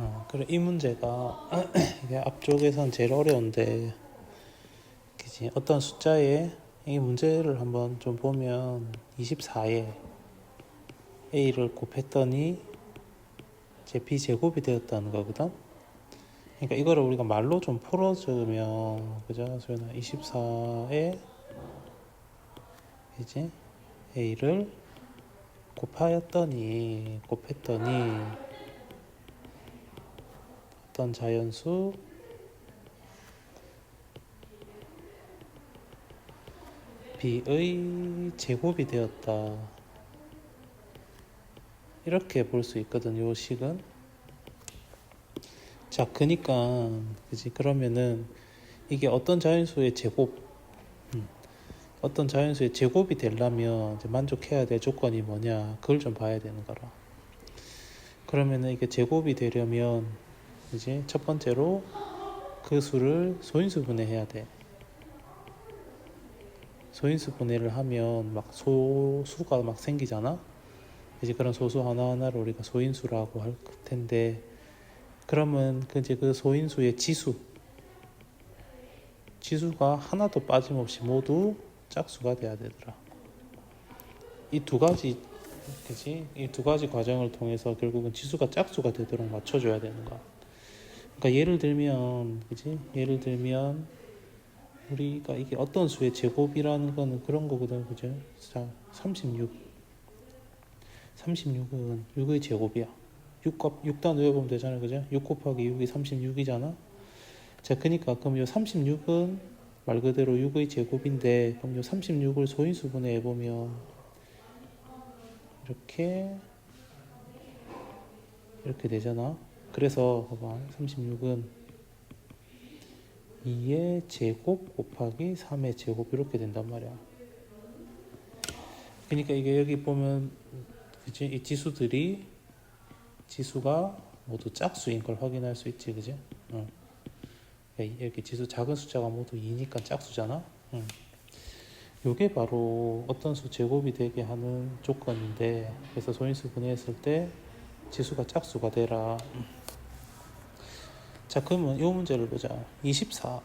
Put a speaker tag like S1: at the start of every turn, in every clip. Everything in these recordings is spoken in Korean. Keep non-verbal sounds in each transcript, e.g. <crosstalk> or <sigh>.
S1: 어, 그래 이 문제가 <clears throat> 이게 앞쪽에선 제일 어려운데 그지 어떤 숫자에 이 문제를 한번 좀 보면 24에 a를 곱했더니 제 b 제곱이 되었다는 거거든. 그러니까 이거를 우리가 말로 좀 풀어주면 그죠? 소연아 24에 이제 a를 곱하였더니 곱했더니 어떤 자연수 b의 제곱이 되었다. 이렇게 볼 수 있거든, 요 식은. 자, 그니까, 그지? 그러면은, 이게 어떤 자연수의 제곱, 음, 어떤 자연수의 제곱이 되려면 만족해야 될 조건이 뭐냐, 그걸 좀 봐야 되는 거라. 그러면은 이게 제곱이 되려면, 이제 첫 번째로 그 수를 소인수 분해해야 돼. 소인수 분해를 하면 막 소수가 막 생기잖아. 이제 그런 소수 하나하나를 우리가 소인수라고 할 텐데 그러면 그 이제 그 소인수의 지수 지수가 하나도 빠짐없이 모두 짝수가 돼야 되더라. 이 두 가지 그지? 이 두 가지 과정을 통해서 결국은 지수가 짝수가 되도록 맞춰줘야 되는 거야. 그러니까 예를 들면 그지? 예를 들면 우리가 이게 어떤 수의 제곱이라는 거는 그런 거거든, 그죠? 자, 36. 36은 6의 제곱이야. 6, 곱, 6단 외워보면 되잖아요, 그죠? 6 곱하기 6이 36이잖아. 자, 그러니까 그럼 요 36은 말 그대로 6의 제곱인데, 그럼 요 36을 소인수 분해 해보면 이렇게 이렇게 되잖아. 그래서 봐봐, 36은 2의 제곱 곱하기 3의 제곱 이렇게 된단 말이야. 그러니까 이게 여기 보면 그지 이 지수들이 지수가 모두 짝수인 걸 확인할 수 있지, 그지? 응. 그러니까 여기 지수 작은 숫자가 모두 2니까 짝수잖아. 응. 요게 바로 어떤 수 제곱이 되게 하는 조건인데 그래서 소인수 분해했을 때 지수가 짝수가 되라. 자 그러면 이 문제를 보자. 24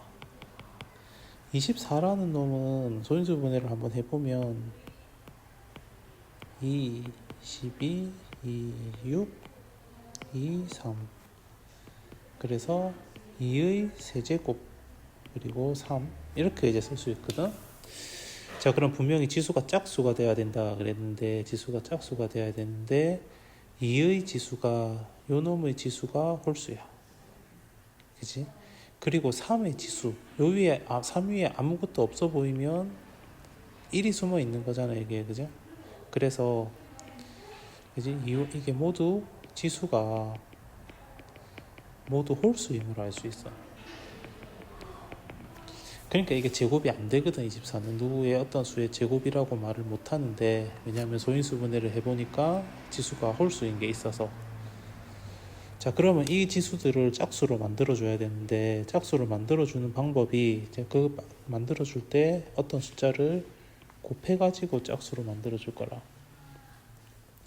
S1: 24라는 놈은 소인수 분해를 한번 해보면 2, 12, 2, 6, 2, 3 그래서 2의 세제곱 그리고 3 이렇게 이제 쓸 수 있거든. 자 그럼 분명히 지수가 짝수가 돼야 된다 그랬는데 지수가 짝수가 돼야 되는데 2의 지수가 요 놈의 지수가 홀수야 그지? 그리고 3의 지수 요 위에 아, 3 위에 아무것도 없어 보이면 1이 숨어 있는 거잖아 이게 그죠? 그래서 그지? 이, 이게 모두 지수가 모두 홀수임을 알 수 있어 그러니까 이게 제곱이 안 되거든 24는 누구의 어떤 수의 제곱이라고 말을 못 하는데 왜냐하면 소인수 분해를 해보니까 지수가 홀수인 게 있어서 자 그러면 이 지수들을 짝수로 만들어 줘야 되는데 짝수로 만들어 주는 방법이 이제 그 만들어 줄 때 어떤 숫자를 곱해 가지고 짝수로 만들어 줄 거라.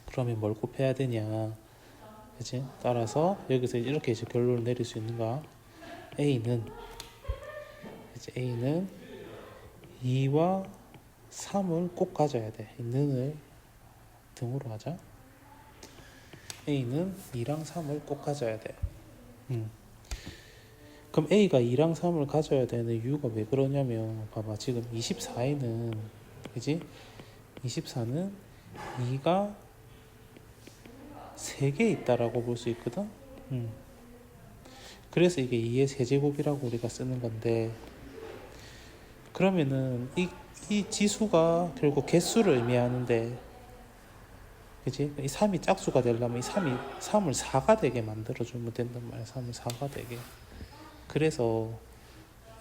S1: 그러면 뭘 곱해야 되냐? 그지 따라서 여기서 이렇게 이제 결론을 내릴 수 있는가? A는 이제 a는 2와 3을 꼭 가져야 돼. 있는을 등으로 하자 A는 2랑 3을 꼭 가져야 돼. 음. 그럼 A가 2랑 3을 가져야 되는 이유가 왜 그러냐면 봐봐 지금 24에는 그지? 24는 2가 3개 있다라고 볼 수 있거든. 음. 그래서 이게 2의 세제곱이라고 우리가 쓰는 건데 그러면은 이, 이 지수가 결국 개수를 의미하는데 그지? 이 3이 짝수가 되려면 이 3이 3을 4가 되게 만들어주면 된단 말이야. 3을 4가 되게. 그래서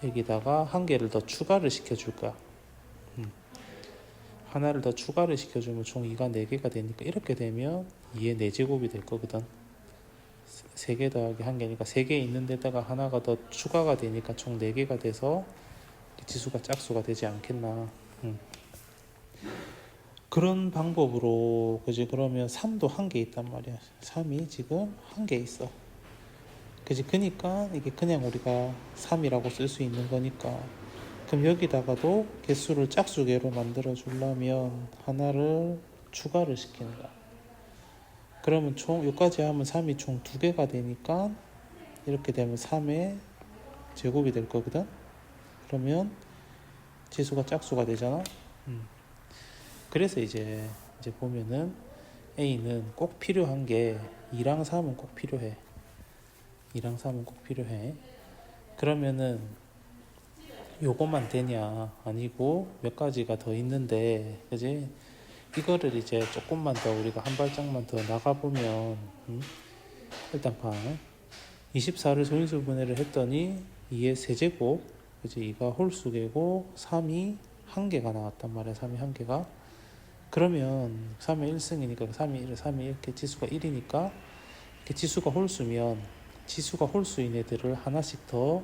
S1: 여기다가 한 개를 더 추가를 시켜줄 거야. 음. 하나를 더 추가를 시켜주면 총 2가 4개가 되니까 이렇게 되면 2의 4제곱이 될 거거든. 3개 더하기 1개니까 3개 있는 데다가 하나가 더 추가가 되니까 총 4개가 돼서 지수가 짝수가 되지 않겠나. 음. 그런 방법으로 그지? 그러면 3도 한 개 있단 말이야. 3이 지금 한 개 있어. 그지? 그니까 이게 그냥 우리가 3이라고 쓸 수 있는 거니까. 그럼 여기다가도 개수를 짝수개로 만들어 주려면 하나를 추가를 거야. 그러면 총 여기까지 하면 3이 총 두 개가 되니까 이렇게 되면 3의 제곱이 될 거거든? 그러면 지수가 짝수가 되잖아? 음. 그래서 이제 이제 보면은 A는 꼭 필요한 게 2랑 3은 꼭 필요해. 2랑 3은 꼭 필요해. 그러면은 요것만 되냐? 아니고 몇 가지가 더 있는데 그지? 이거를 이제 조금만 더 우리가 한 발짝만 더 나가보면 음? 일단 봐. 24를 소인수 분해를 했더니 2의 세제곱 그지? 2가 홀수개고 3이 한 개가 나왔단 말이야 3이 한 개가 그러면 3의 1승이니까 3이 1, 3이 이렇게 지수가 1이니까 이렇게 지수가 홀수면 지수가 홀수인 애들을 하나씩 더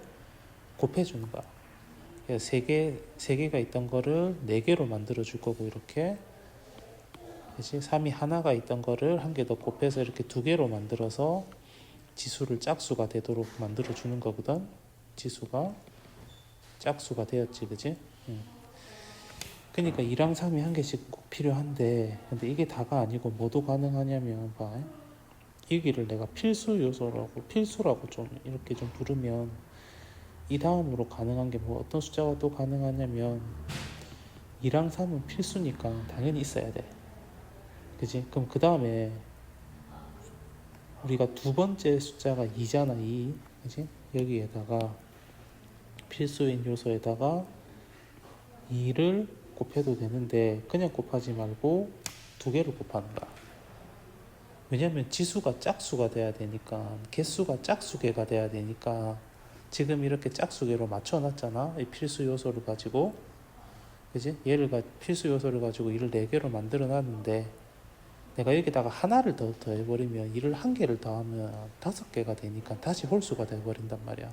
S1: 곱해주는 거야 그래서 세 개, 세 개가 있던 거를 네 개로 만들어 줄 거고 이렇게 그치? 3이 하나가 있던 거를 한 개 더 곱해서 이렇게 두 개로 만들어서 지수를 짝수가 되도록 만들어 주는 거거든 지수가 짝수가 되었지 그지? 응. 그러니까 2랑 3이 한 개씩 꼭 필요한데 근데 이게 다가 아니고 뭐도 가능하냐면 봐 여기를 내가 필수 요소라고 필수라고 좀 이렇게 좀 부르면 이 다음으로 가능한 게 뭐 어떤 숫자가 또 가능하냐면 2랑 3은 필수니까 당연히 있어야 돼 그지? 그럼 그 다음에 우리가 두 번째 숫자가 2잖아 2 그지? 여기에다가 필수인 요소에다가 2를 곱해도 되는데 그냥 곱하지 말고 두 곱하는 거야. 왜냐면 지수가 짝수가 돼야 되니까 개수가 짝수개가 돼야 되니까 지금 이렇게 짝수개로 맞춰놨잖아. 이 필수 요소를 가지고. 그지? 얘를 가 필수 요소를 가지고 이를 네 개로 만들어 놨는데 내가 여기다가 하나를 더 더해버리면 이를 한 개를 더하면 다섯 개가 되니까 다시 홀수가 돼버린단 말이야.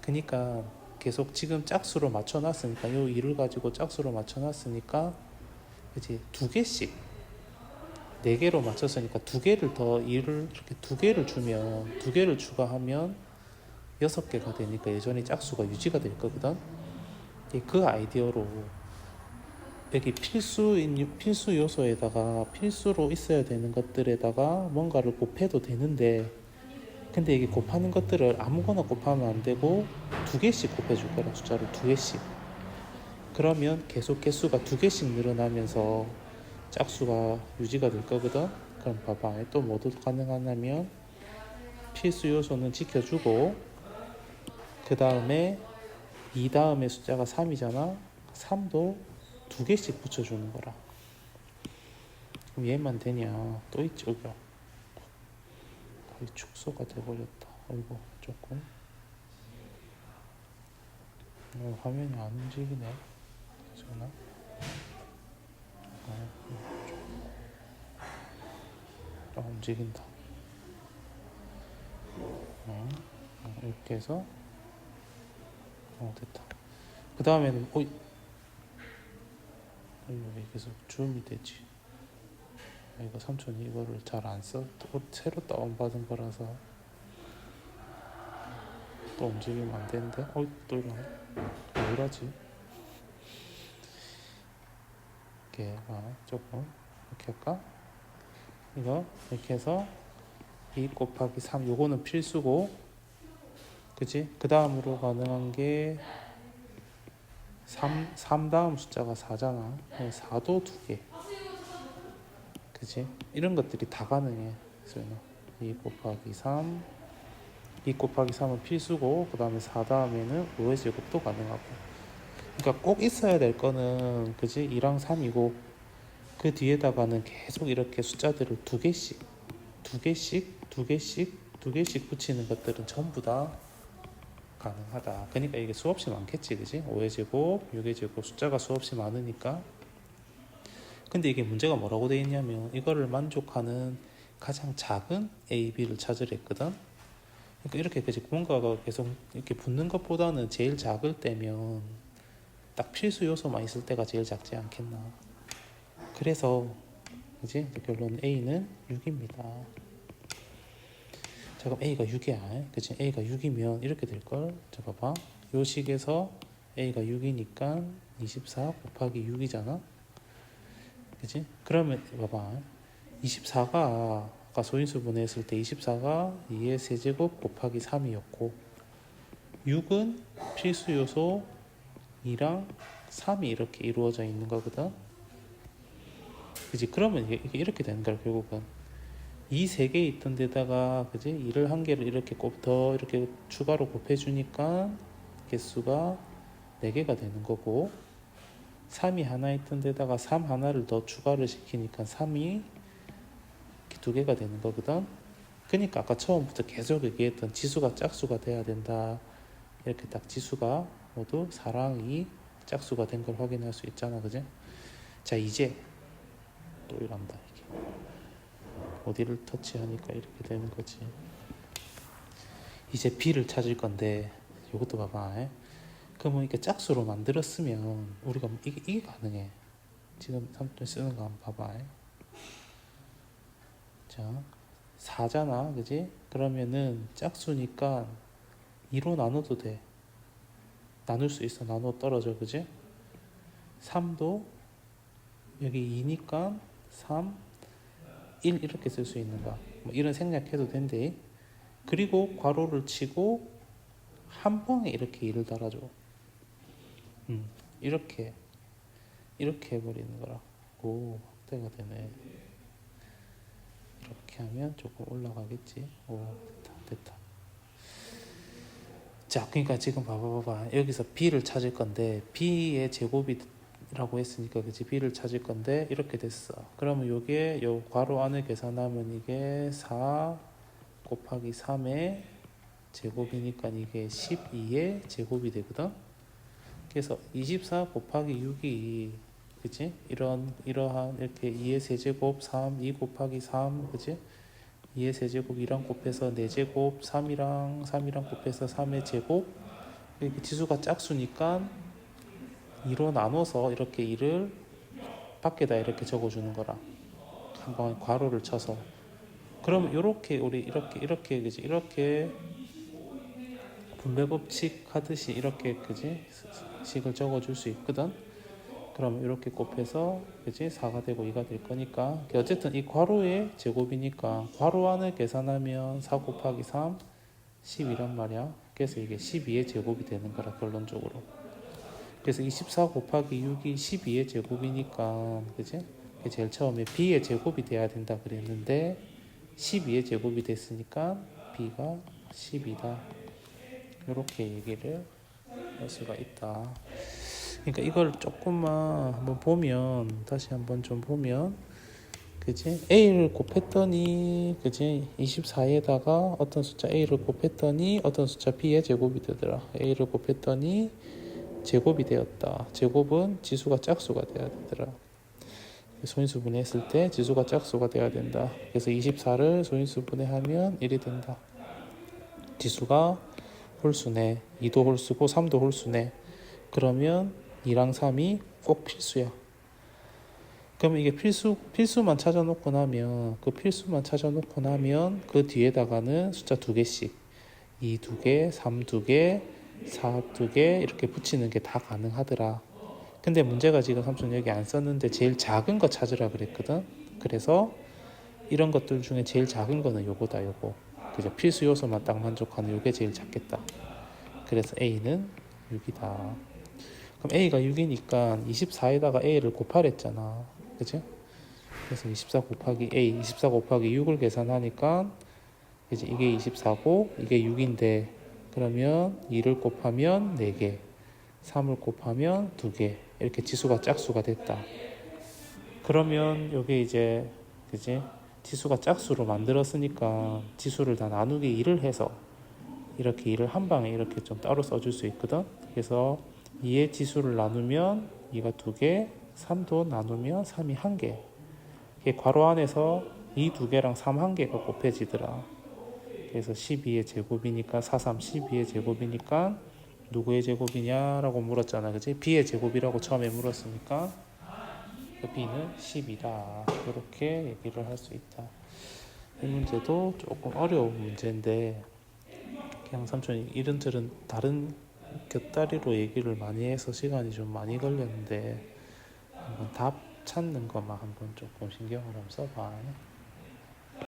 S1: 그러니까 계속 지금 짝수로 맞춰놨으니까 요 일을 가지고 짝수로 맞춰놨으니까 그지 두 개씩 네 개로 맞췄으니까 두 개를 더 일을 이렇게 두 개를 주면 두 개를 추가하면 여섯 개가 되니까 여전히 짝수가 유지가 될 거거든. 이그 아이디어로 여기 필수인 필수 요소에다가 필수로 있어야 되는 것들에다가 뭔가를 곱해도 되는데 근데 이게 곱하는 것들을 아무거나 곱하면 안 되고 두 개씩 곱해줄 거라 숫자를 두 개씩. 그러면 계속 개수가 두 개씩 늘어나면서 짝수가 유지가 될 거거든? 그럼 봐봐. 또 뭐도 가능하냐면 필수 요소는 지켜주고 그 다음에 이 다음에 숫자가 3이잖아? 3도 두 개씩 붙여주는 거라. 그럼 얘만 되냐? 또 있지 여기 거의 축소가 돼버렸다. 아이고 조금 어, 화면이 안 움직이네. 괜찮아? 아, 좀 움직인다. 어, 어, 이렇게 해서 어 됐다. 그 다음에는 이거 왜 계속 줌이 되지? 아, 이거 삼촌이 이거를 잘 안 써. 또 새로 다운받은 거라서 또 움직이면 안 되는데. 어, 또 이러네. 왜 이러지? 이렇게 아, 조금 이렇게 할까? 이거 이렇게 해서 2 곱하기 3 요거는 필수고 그지? 그 다음으로 가능한 게 3, 3 다음 숫자가 4잖아 4도 두개 그지? 이런 것들이 다 가능해. 그래서 2 곱하기 3, 2 곱하기 3은 필수고 그 다음에 4 다음에는 5의 제곱도 가능하고. 그러니까 꼭 있어야 될 거는 그지? 2랑 3이고 그 뒤에다가는 계속 이렇게 숫자들을 두 개씩, 두 개씩, 두 개씩, 두 개씩 붙이는 것들은 전부 다 가능하다. 그러니까 이게 수없이 많겠지, 그지? 5의 제곱, 6의 제곱 숫자가 수없이 많으니까 근데 이게 문제가 뭐라고 돼 있냐면 이거를 만족하는 가장 작은 A, B를 찾으려 했거든. 그러니까 이렇게 그지 뭔가가 계속 이렇게 붙는 것보다는 제일 작을 때면 딱 필수 요소만 있을 때가 제일 작지 않겠나. 그래서 그지 결론 A는 6입니다. 자 그럼 a가 6이야 그치 a가 6이면 이렇게 될걸 자 봐봐 요 식에서 a가 6이니까 24 곱하기 6이잖아 그치 그러면 봐봐. 24가 아까 소인수 분해했을 때 24가 2의 세제곱 곱하기 3이었고 6은 필수 요소 2랑 3이 이렇게 이루어져 있는 거거든. 그지? 그러면 이렇게 되는 거야 결국은. 이 세 개 있던 데다가 그지? 이를 한 개를 이렇게 곱더 이렇게 추가로 곱해 주니까 개수가 네 개가 되는 거고 3이 하나 있던 데다가 3 하나를 더 추가를 시키니까 3이 두 개가 되는 거거든. 그러니까 아까 처음부터 계속 얘기했던 지수가 짝수가 돼야 된다. 이렇게 딱 지수가 모두 4랑 2 짝수가 된 걸 확인할 수 있잖아. 그지? 자 이제 또 이런다 이게. 어디를 터치하니까 이렇게 되는 거지. 이제 b를 찾을 건데 이것도 봐봐. 에? 그러면 이렇게 짝수로 만들었으면 우리가 이게, 이게 가능해. 지금 삼촌 쓰는 거 한번 봐봐 에? 자 4잖아 그지? 그러면은 짝수니까 2로 나눠도 돼. 나눌 수 있어. 나눠 떨어져 그지? 3도 여기 2니까 3 1 이렇게 쓸 수 있는 거야 뭐 이런 생략해도 된대. 그리고 괄호를 치고 한 방에 이렇게 2를 달아줘 음, 이렇게 이렇게 해버리는 거라고 확대가 되네. 이렇게 하면 조금 올라가겠지? 오 됐다 됐다. 자 그러니까 지금 봐봐 봐봐. 여기서 b를 찾을 건데 b의 제곱이 라고 했으니까 그지 b를 찾을 건데 이렇게 됐어. 그러면 요게 요 괄호 안을 계산하면 이게 4 곱하기 3의 제곱이니까 이게 12의 제곱이 되거든 그래서 24 곱하기 6이 그치? 이런 이러한 이렇게 2의 세제곱 3 2 곱하기 3 그치? 2의 세제곱 2랑 곱해서 4제곱 3이랑 3이랑 곱해서 3의 제곱? 이렇게 지수가 짝수니까 2로 나눠서 이렇게 2를 밖에다 이렇게 적어 주는 거라. 한번 괄호를 쳐서. 그럼 이렇게 우리 이렇게 이렇게 그지 이렇게 분배 법칙 하듯이 이렇게 그지 식을 적어줄 수 있거든. 그럼 이렇게 곱해서 그지? 4가 되고 2가 될 거니까. 어쨌든 이 괄호의 제곱이니까 괄호 안을 계산하면 4 곱하기 3 10이란 말이야. 그래서 이게 12의 제곱이 되는 거라 결론적으로. 그래서 24 곱하기 6이 12의 제곱이니까 그지? 제일 처음에 b의 제곱이 돼야 된다 그랬는데 12의 제곱이 됐으니까 b가 10이다. 이렇게 얘기를 할 수가 있다. 그러니까 이걸 조금만 한번 보면 다시 한번 좀 보면 그지? A를 곱했더니 그지? 24에다가 어떤 숫자 a를 곱했더니 어떤 숫자 b의 제곱이 되더라. A를 곱했더니 제곱이 되었다. 제곱은 지수가 짝수가 돼야 되더라. 소인수 분해했을 때 지수가 짝수가 돼야 된다. 그래서 24를 소인수 분해하면 1이 된다. 지수가 홀수네 2도 홀수고 3도 홀수네 그러면 2랑 3이 꼭 필수야. 그러면 이게 필수 필수만 찾아놓고 나면 그 필수만 찾아놓고 나면 그 뒤에다가는 숫자 두 개씩 2 두 개, 3 두 개, 4 두 개 이렇게 붙이는 게 다 가능하더라. 근데 문제가 지금 삼촌 여기 안 썼는데 제일 작은 거 찾으라 그랬거든. 그래서 이런 것들 중에 제일 작은 거는 요거다 요거. 그죠? 필수 요소만 딱 만족하는 요게 제일 작겠다. 그래서 A는 6이다. 그럼 A가 6이니까 24에다가 A를 곱하랬잖아. 그치? 그래서 24 곱하기 A, 24 곱하기 6을 계산하니까 이제 이게 24고 이게 6인데 그러면 2를 곱하면 4개, 3을 곱하면 2개 이렇게 지수가 짝수가 됐다. 그러면 요게 이제 그지? 지수가 짝수로 만들었으니까 지수를 다 나누기 2를 해서 이렇게 2를 한 방에 이렇게 좀 따로 써줄 수 있거든. 그래서 2의 지수를 나누면 2가 2개, 3도 나누면 3이 1개. 이게 괄호 안에서 2 2개랑 3 1개가 곱해지더라. 그래서 12의 제곱이니까 4, 3, 12의 제곱이니까 누구의 제곱이냐라고 물었잖아. 그지? b의 제곱이라고 처음에 물었으니까 그 b는 10이다. 이렇게 얘기를 할 수 있다. 이 문제도 조금 어려운 문제인데 그냥 삼촌이 이런저런 다른 곁다리로 얘기를 많이 해서 시간이 좀 많이 걸렸는데 한번 답 찾는 것만 한번 조금 신경을 한번 써봐.